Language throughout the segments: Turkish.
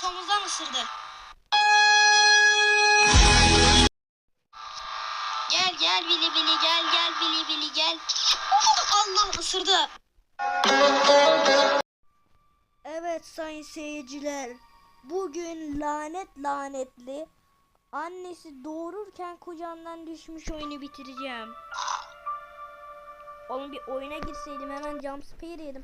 kafamızdan ısırdı. Gel gel bili bili gel gel bili bili gel. Allah ısırdı. Evet sayın seyirciler. Bugün lanet lanetli annesi doğururken kucağından düşmüş oyunu bitireceğim. Oğlum bir oyuna girseydim hemen jumpscare yedim.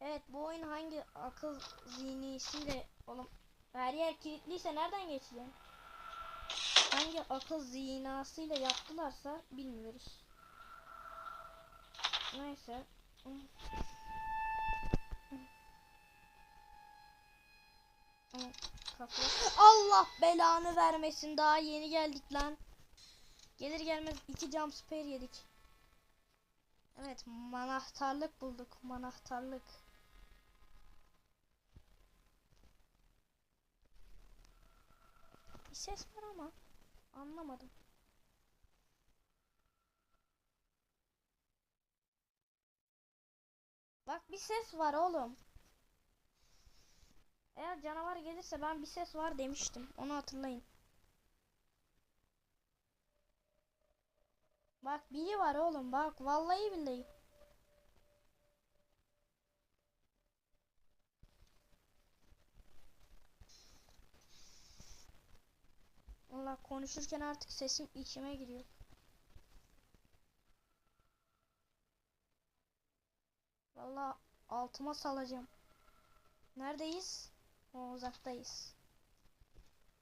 Evet bu oyun hangi akıl zihnisiyle oğlum her yer kilitliyse nereden geçeceğim? Hangi akıl zinasıyla yaptılarsa bilmiyoruz. Neyse. Allah belanı vermesin daha yeni geldik lan. Gelir gelmez iki jump spare yedik. Evet manahtarlık bulduk manahtarlık. Ses var ama anlamadım. Bak bir ses var oğlum. Eğer canavar gelirse ben bir ses var demiştim. Onu hatırlayın. Bak biri var oğlum bak vallahi billahi. Allah konuşurken artık sesim içime giriyor. Vallahi altıma salacağım. Neredeyiz? O uzaktayız.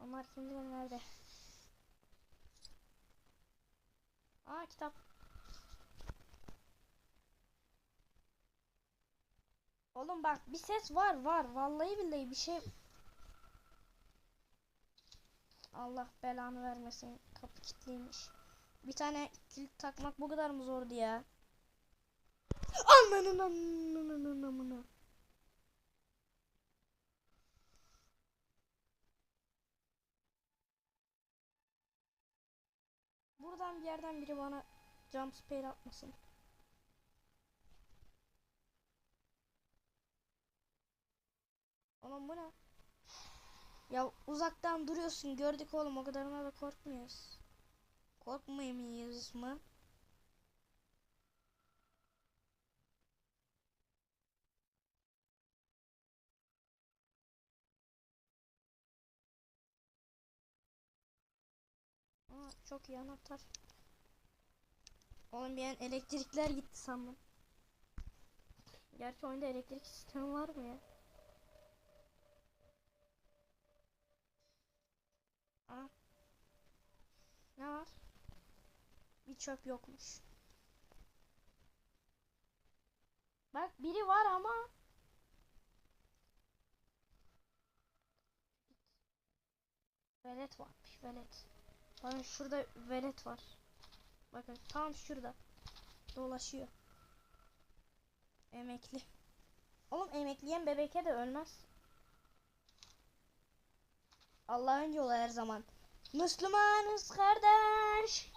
Onlar kim bilir nerede? Aa kitap. Oğlum bak bir ses var var. Vallahi billahi bir şey. Allah belanı vermesin. Kapı kilitliymiş. Bir tane kilit takmak bu kadar mı zordu ya? Ananın ananın amına. Buradan bir yerden biri bana jump spare atmasın. Oğlum bu ne? Ya uzaktan duruyorsun gördük oğlum o kadarına da korkmuyoruz. Korkmayayım mı? Aa, çok iyi anahtar. Oğlum bir an elektrikler gitti sandım. Gerçi oyunda elektrik sistemi var mı ya? Aa. Ne var? Bir çöp yokmuş. Bak biri var ama velet varmış velet. Bakın şurada velet var. Bakın tam şurada. Dolaşıyor. Emekli. Oğlum emekleyen bebeke de ölmez. Allah'ın yolu her zaman. Müslümanız kardeş.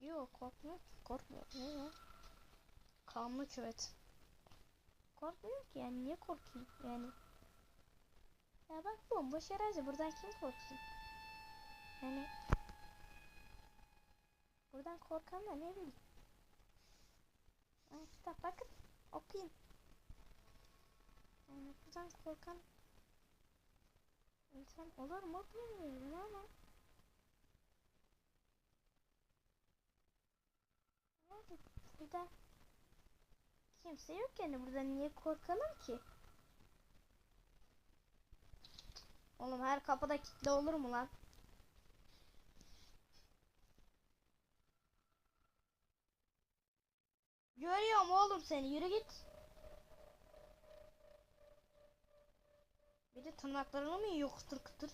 Yok korkmuyor ki. Korkmuyor. Ne ya? Kanlı küvet. Korkmuyor ki yani niye korkayım yani. Ya bak bomboş arazi buradan kim korksun? Yani buradan korkan da ne bileyim. Kitap bakın okuyun. Buradan korkan insan olur mu bilmiyorum ama burada kimse yok yani burada niye korkalım ki? Oğlum her kapıda kitle olur mu lan? Görüyorum oğlum seni yürü git. Bir de tırnaklarını mı yiyor kıtır kıtır?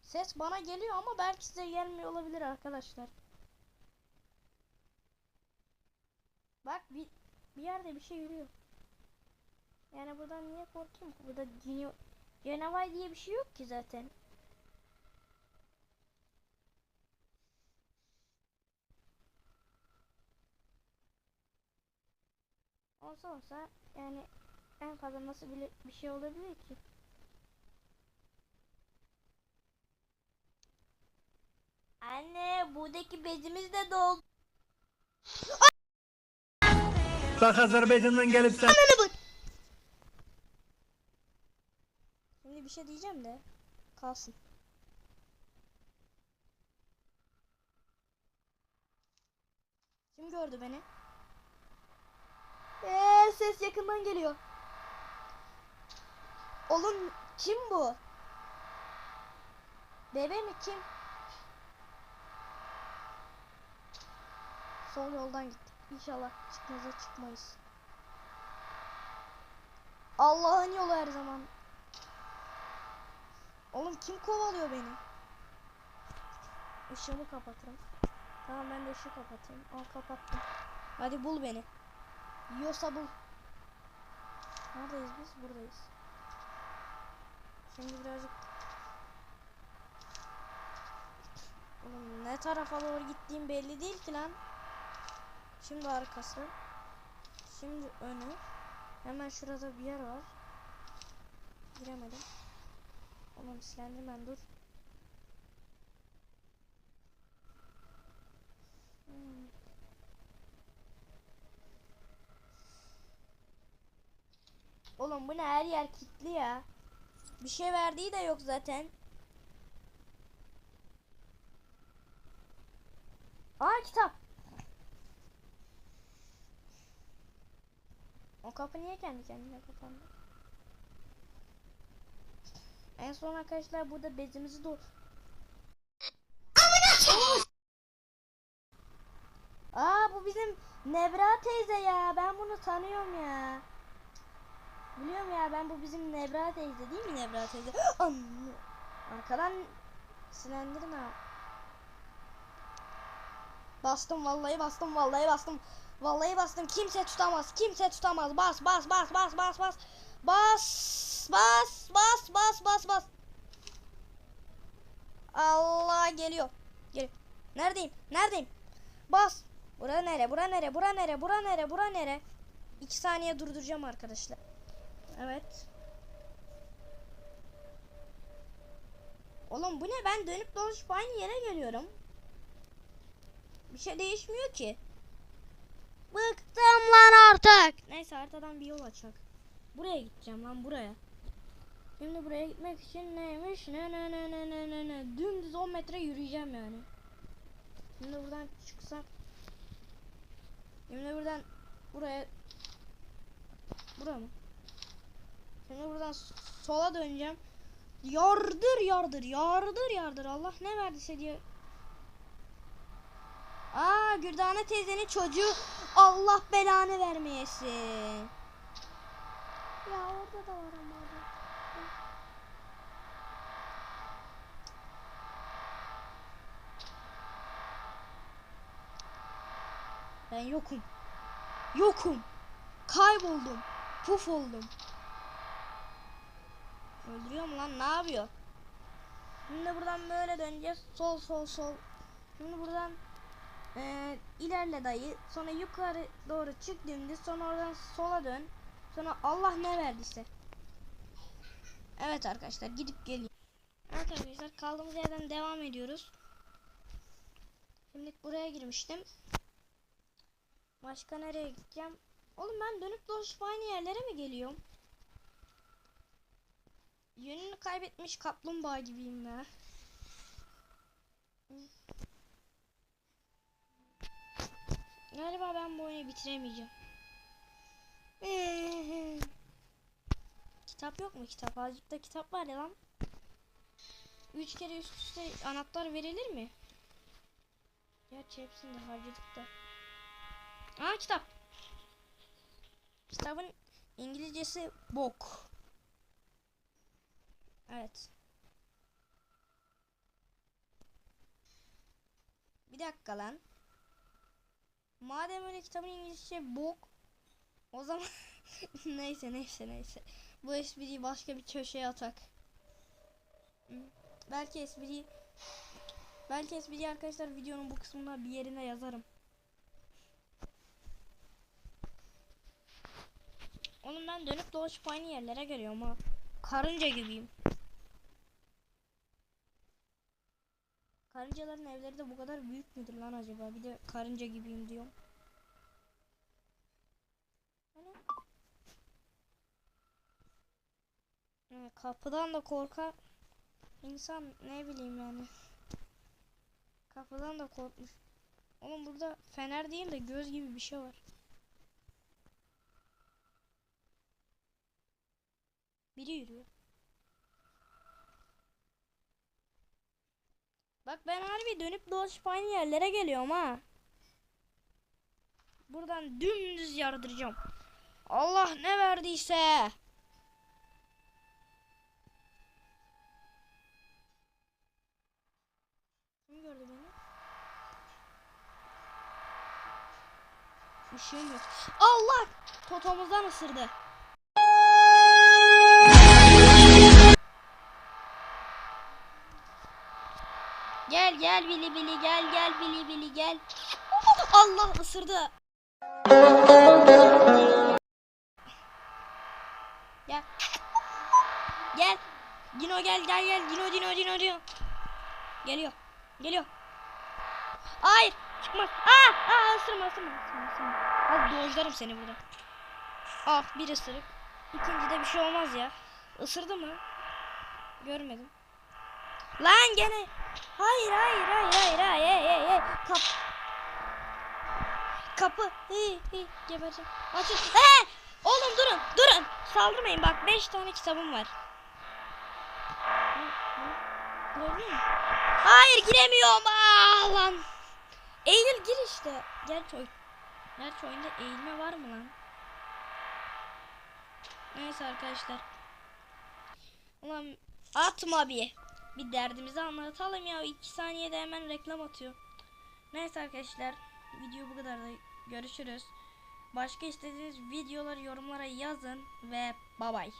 Ses bana geliyor ama belki size gelmiyor olabilir arkadaşlar. Bak bir, bir yerde bir şey yürüyor. Yani buradan niye korkayım? Burada canavar diye bir şey yok ki zaten. Olsa olsa yani en fazla nasıl bile bir şey olabilir ki? Anne buradaki bezimiz de doldu. Bak Azerbaycan'dan gelip sen Şimdi bir şey diyeceğim de kalsın. Kim gördü beni? Eee ses yakından geliyor. Oğlum kim bu? Bebe mi kim? Sol yoldan gittik. İnşallah çıkmaza çıkmayız. Allah'ın yolu her zaman. Oğlum kim kovalıyor beni? Işığımı kapatırım. Tamam ben de ışığı kapatayım. Al kapattım. Hadi bul beni. Yiyorsa bul. Neredeyiz biz? Buradayız. Şimdi birazcık Oğlum ne tarafa doğru gittiğim belli değil ki lan. Şimdi arkası. Şimdi önü. Hemen şurada bir yer var. Giremedim. Oğlum Slenderman dur. Oğlum bu ne her yer kilitli ya. Bir şey verdiği de yok zaten. Aa kitap. O kapı niye kendi kendine kapandı? En son arkadaşlar burada bezimizi do Aa bu bizim Nebra teyze ya. Ben bunu tanıyorum ya. Biliyorum ya ben bu bizim Nebra teyze değil mi Nebra teyze? Arkadan silendirme. Bastım vallahi bastım vallahi bastım. Vallahi bastım. Kimse tutamaz. Kimse tutamaz. Bas bas bas bas bas bas. Bas bas bas bas bas bas. Allah geliyor. Geliyor. Neredeyim? Neredeyim? Bas. Bura nere? Bura nere? Bura nere? Bura nere? Bura nere? 2 saniye durduracağım arkadaşlar. Evet. Oğlum bu ne? Ben dönüp dolaşıp aynı yere geliyorum. Bir şey değişmiyor ki. Bıktım lan artık. Neyse haritadan bir yol açak. Buraya gideceğim lan buraya. Şimdi buraya gitmek için neymiş? Ne ne ne ne ne ne ne. Dümdüz 10 metre yürüyeceğim yani. Şimdi buradan çıksak. Şimdi buradan buraya. Buraya mı? Şimdi buradan sola döneceğim. Yardır yardır yardır yardır. Allah ne verdiyse diye. Aa Gürdane teyzenin çocuğu Allah belanı vermeyesin. Ya orada da var ama. Ben yokum. Yokum. Kayboldum. Puf oldum. Öldürüyor mu lan? Ne yapıyor? Şimdi buradan böyle döneceğiz. Sol sol sol. Şimdi buradan eee, ilerle dayı. Sonra yukarı doğru çık dümdüz. Sonra oradan sola dön. Sonra Allah ne verdiyse. Evet arkadaşlar gidip geliyor. Evet arkadaşlar kaldığımız yerden devam ediyoruz. Şimdi buraya girmiştim. Başka nereye gideceğim? Oğlum ben dönüp dolaşıp aynı yerlere mi geliyorum? Yönünü kaybetmiş kaplumbağa gibiyim ya. Galiba ben bu oyunu bitiremeyeceğim. kitap yok mu kitap? Azıcık da kitap var ya lan. Üç kere üst üste anahtar verilir mi? Gerçi hepsini de harcadık da. Aa kitap. Kitabın İngilizcesi bok. Evet. Bir dakika lan. Madem öyle kitabın İngilizce bok. O zaman neyse neyse neyse. Bu espriyi başka bir köşeye atak. Belki espriyi belki espriyi arkadaşlar videonun bu kısmına bir yerine yazarım. Oğlum ben dönüp dolaşıp aynı yerlere geliyorum ha. Karınca gibiyim. Karıncaların evleri de bu kadar büyük müdür lan acaba? Bir de karınca gibiyim diyorum. Ana. Evet, kapıdan da korkar. İnsan ne bileyim yani. Kapıdan da korkmuş. Oğlum burada fener değil de göz gibi bir şey var. Biri yürüyor. Bak ben harbi dönüp dolaşıp aynı yerlere geliyorum ha. Buradan dümdüz yardıracağım. Allah ne verdiyse. Kim gördü beni? Işığım yok. Allah! Totomuzdan ısırdı. Gel gel bili bili gel gel bili bili gel. Allah ısırdı. Gel. Gel. Dino gel gel gel. Dino Dino Dino Dino. Geliyor. Geliyor. Hayır. Çıkmaz. Aa, aa ısırma ısırma. ısırma, ısırma. Al dojlarım seni burada. Al bir ısırık. İkincide bir şey olmaz ya. Isırdı mı? Görmedim. Lan gene. Hayır hayır hayır hayır hayır hayır hayır. Kap. Kapı. Hey hey gebereceğim. Açın. He! Oğlum durun durun. Saldırmayın bak 5 tane kitabım var. Girebiliyor muyum? Hayır giremiyorum. Aa, lan. Eylül gir işte. Gerçi, oy Gerçi oyunda eğilme var mı lan? Neyse arkadaşlar. Ulan atma bir. Bir derdimizi anlatalım ya. 2 saniyede hemen reklam atıyor. Neyse arkadaşlar. Video bu kadar da görüşürüz. Başka istediğiniz videoları yorumlara yazın ve bay bay.